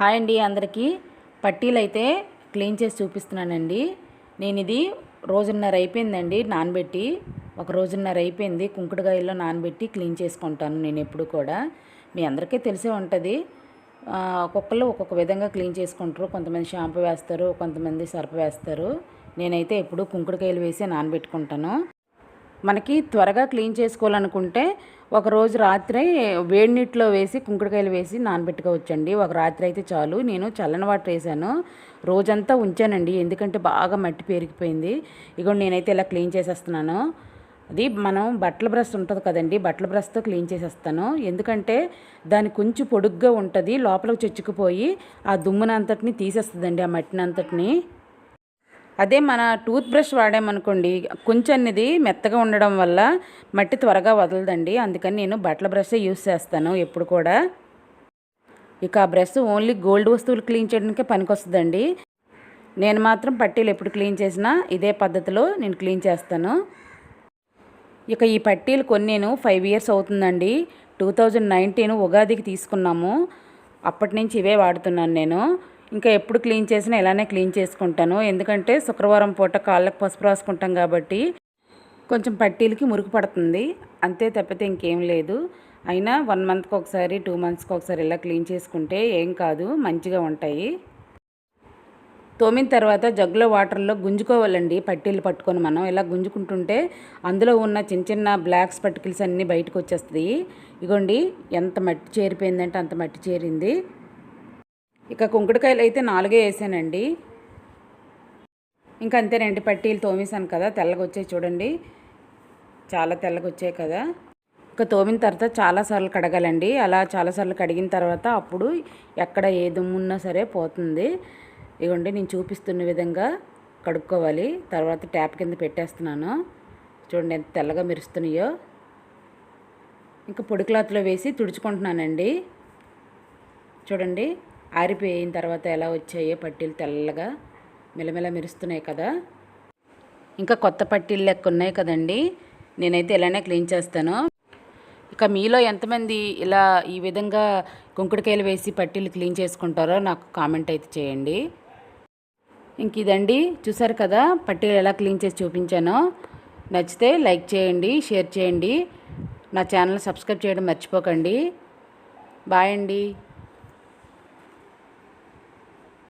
Hi అండి అందరికీ. పట్టీలు అయితే క్లీన్ చేసి చూపిస్తున్నానండి. నేను ఇది రోజున్నర అయిపోయిందండి నానబెట్టి. ఒక రోజున్నర అయిపోయింది కుంకుడుగాయల్లో నానబెట్టి క్లీన్ చేసుకుంటాను నేను ఎప్పుడు కూడా. మీ అందరికీ తెలిసే ఉంటుంది. ఒక్కొక్కరు ఒక్కొక్క విధంగా క్లీన్ చేసుకుంటారు. కొంతమంది షాంపూ వేస్తారు కొంతమంది సర్ఫ్ వేస్తారు. నేనైతే ఎప్పుడు కుంకుడుకాయలు వేసి నానబెట్టుకుంటాను. మనకి త్వరగా క్లీన్ చేసుకోవాలనుకుంటే ఒకరోజు రాత్రి వేడి నీటిలో వేసి కుంకుడుకాయలు వేసి నానబెట్టుకోవచ్చండి. ఒక రాత్రి అయితే చాలు. నేను చల్లని వాటర్ వేసాను. రోజంతా ఉంచానండి. ఎందుకంటే బాగా మట్టి పెరిగిపోయింది. ఇగో నేనైతే ఇలా క్లీన్ చేసేస్తున్నాను. అది మనం బట్టల బ్రష్ ఉంటుంది కదండి బట్టల బ్రష్తో క్లీన్ చేసేస్తాను. ఎందుకంటే దాని కొంచెం పొడుగ్గా ఉంటుంది లోపలికి చొచ్చుకుపోయి ఆ దుమ్మునంతటిని తీసేస్తుందండి ఆ మట్టిని అంతటిని అదే మన టూత్ బ్రష్ వాడామనుకోండి కొంచెం అనేది మెత్తగా ఉండడం వల్ల మట్టి త్వరగా వదలదండి. అందుకని నేను బట్టల బ్రషే యూస్ చేస్తాను ఎప్పుడు కూడా. ఇక ఆ బ్రష్ ఓన్లీ గోల్డ్ వస్తువులు క్లీన్ చేయడానికే పనికొస్తుందండి. నేను మాత్రం పట్టీలు ఎప్పుడు క్లీన్ చేసినా ఇదే పద్ధతిలో నేను క్లీన్ చేస్తాను. ఇక ఈ పట్టీలు కొన్ని నేను ఫైవ్ ఇయర్స్ అవుతుందండి. టూ థౌజండ్ నైన్టీన్ ఉగాదికి తీసుకున్నాము. అప్పటి నుంచి ఇవే వాడుతున్నాను నేను. ఇంకా ఎప్పుడు క్లీన్ చేసినా ఇలానే క్లీన్ చేసుకుంటాను. ఎందుకంటే శుక్రవారం పూట కాళ్ళకు పసుపు రాసుకుంటాం కాబట్టి కొంచెం పట్టీలకి మురుకు పడుతుంది. అంతే తప్పితే ఇంకేం లేదు. అయినా వన్ మంత్కి ఒకసారి టూ మంత్స్కి ఒకసారి ఇలా క్లీన్ చేసుకుంటే ఏం కాదు మంచిగా ఉంటాయి. తోమిన తర్వాత జగ్గులో వాటర్లో గుంజుకోవాలండి పట్టీలు పట్టుకొని మనం. ఇలా గుంజుకుంటుంటే అందులో ఉన్న చిన్న చిన్న బ్లాక్ స్పటికల్స్ అన్నీ బయటకు వచ్చేస్తాయి. ఇగోండి ఎంత మట్టి చేరిపోయిందంటే అంత మట్టి చేరింది. ఇక కుంకుడుకాయలు అయితే నాలుగే వేసానండి. ఇంకా అంతేనండి పట్టీలు తోమేశాను కదా తెల్లగా వచ్చాయి చూడండి. చాలా తెల్లగా వచ్చాయి కదా. ఇక తోమిన తర్వాత చాలాసార్లు కడగాలండి. అలా చాలాసార్లు కడిగిన తర్వాత అప్పుడు ఎక్కడ ఏ దుమ్మున్నా సరే పోతుంది. ఇవ్వండి నేను చూపిస్తున్న విధంగా కడుక్కోవాలి. తర్వాత ట్యాప్ కింద పెట్టేస్తున్నాను. చూడండి ఎంత తెల్లగా మెరుస్తున్నాయో. ఇంకా పొడి క్లాత్లో వేసి తుడుచుకుంటున్నానండి. చూడండి. ఆరిపోయిన తర్వాత ఎలా వచ్చాయో పట్టీలు తెల్లగా మెలమెల మెరుస్తున్నాయి కదా. ఇంకా కొత్త పట్టీలు లెక్క ఉన్నాయి కదండి. నేనైతే ఇలానే క్లీన్ చేస్తాను. ఇక మీలో ఎంతమంది ఇలా ఈ విధంగా కుంకుడుకాయలు వేసి పట్టీలు క్లీన్ చేసుకుంటారో నాకు కామెంట్ అయితే చేయండి. ఇంక ఇదండి. చూసారు కదా పట్టీలు ఎలా క్లీన్ చేసి చూపించానో. నచ్చితే లైక్ చేయండి షేర్ చేయండి. నా ఛానల్ సబ్స్క్రైబ్ చేయడం మర్చిపోకండి. బాయ్ అండి.